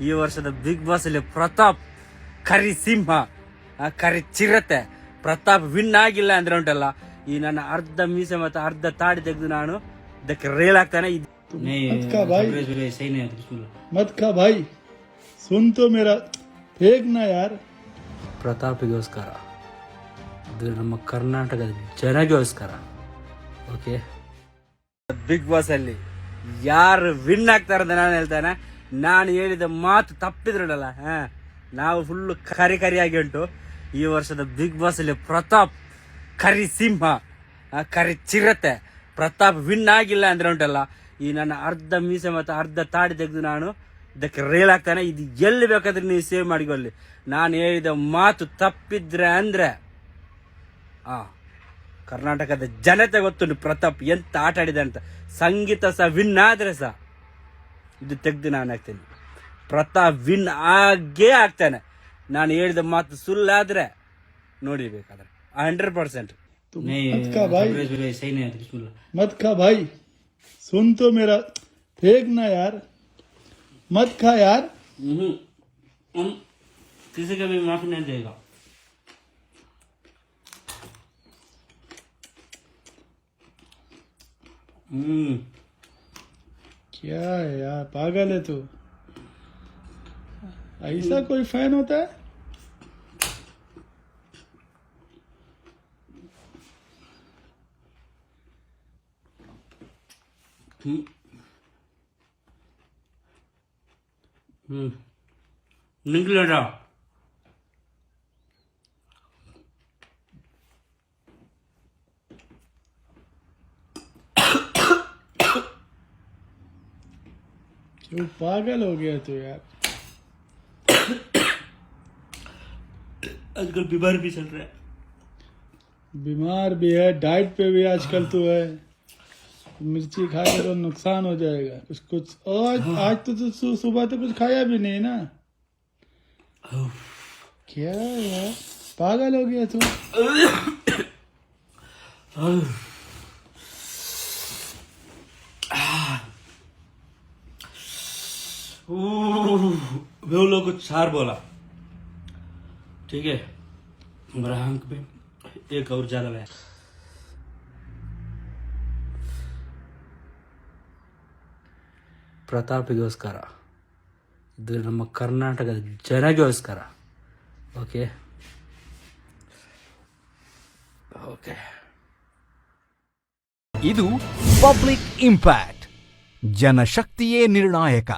ಈ ವರ್ಷದ big boss ಅಲ್ಲಿ ಪ್ರತಾಪ್ ಕರಿ ಸಿಂಹ ಕರಿ ಚಿರತೆ ಪ್ರತಾಪ್ ವಿನ್ ಆಗಿಲ್ಲ ಅಂದ್ರೆ ಉಂಟಲ್ಲ ಈ ನನ್ನ ಅರ್ಧ ಮೀಸೆ ಮತ್ತೆ ಅರ್ಧ ತಾಡಿ ತೆಗೆದು ನಾನು ಇದಕ್ಕೆ ರೇಲ್ ಹಾಕ್ತಾನೆ. ಪ್ರತಾಪಿಗೋಸ್ಕರ ಭಾಯ್. ಸ್ವಂತ ಹೇಗ್ ನಾ ಯಾರ್? ನಮ್ಮ ಕರ್ನಾಟಕದ ಜನಗೋಸ್ಕರ. ಓಕೆ ಬಿಗ್ ಬಾಸ್ ಅಲ್ಲಿ ಯಾರು ವಿನ್ ಆಗ್ತಾರ ನಾನು ಹೇಳ್ತಾನೆ. ನಾನು ಹೇಳಿದ ಮಾತು ತಪ್ಪಿದ್ರಲ್ಲ, ಹಾ? ನಾವು ಫುಲ್ಲು ಕರಿ ಕರಿಯಾಗಿ ಉಂಟು. ಈ ವರ್ಷದ ಬಿಗ್ ಬಾಸ್ ಅಲ್ಲಿ ಪ್ರತಾಪ್ ಕರಿ ಸಿಂಹ ಕರಿ ಚಿರತೆ. ಪ್ರತಾಪ್ ವಿನ್ ಆಗಿಲ್ಲ ಅಂದ್ರೆ ಉಂಟಲ್ಲ, ಈ ನನ್ನ ಅರ್ಧ ಮೀಸೆ ಮತ್ತು ಅರ್ಧ ತಾಡಿ ತೆಗೆದು ನಾನು ಇದಕ್ಕೆ ರೇಲ್ ಆಗ್ತಾನೆ ಇದು ಎಲ್ಲಿ ಬೇಕಾದ್ರೆ ನೀವು ಸೇವ್ ಮಾಡಿಕೊಳ್ಳಿ. ನಾನು ಹೇಳಿದ ಮಾತು ತಪ್ಪಿದ್ರೆ ಅಂದ್ರೆ, ಆ, ಕರ್ನಾಟಕದ ಜನತೆ ಗೊತ್ತುಂಟು ಪ್ರತಾಪ್ ಎಂತ ಆಟ ಆಡಿದೆ ಅಂತ. ಸಂಗೀತ ಸಹ ವಿನ್ ಆದ್ರೆ ಸಹ. ಇದು ತೆಗೆದು ನಾನು ಹಾಕ್ತೇನೆ ಪ್ರತಾಪ್ ವಿನ್ ಆಗೇ ಆಗ್ತಾನೆ ನಾನು ಹೇಳಿದ ಮಾತು ಸುಳ್ಳಾದ್ರೆ ನೋಡಿಬೇಕಾದ್ರೆ ಹಂಡ್ರೆಡ್ ಪರ್ಸೆಂಟ್ मत खा भाई मत खा भाई सुन तो मेरा फेंकना यार मत खा यार किसी का भी माफी नहीं देगा हम्म क्या है यार? पागल है तू। ऐसा कोई फ़ैन होता है? हम्म। निकल निकलेगा क्यों पागल हो गया तू यार। आजकल बीमार भी चल रहा है। बीमार भी है डाइट पे भी आजकल तू है। मिर्ची खा के तो नुकसान हो जाएगा। कुछ कुछ आज आज तो तू सु- सुबह तो कुछ खाया भी नहीं ना। क्या यार? पागल हो गया तू। वे लोग को चार बोला ठीक है मेरा अंक पे एक और ज्यादा है ಪ್ರತಾಪಿಗೋಸ್ಕರ ಇದು ನಮ್ಮ ಕರ್ನಾಟಕದ ಜನಗೋಸ್ಕರ ಓಕೆ ಓಕೆ ಇದು ಪಬ್ಲಿಕ್ ಇಂಪ್ಯಾಕ್ಟ್ ಜನಶಕ್ತಿಯೇ ನಿರ್ಣಾಯಕ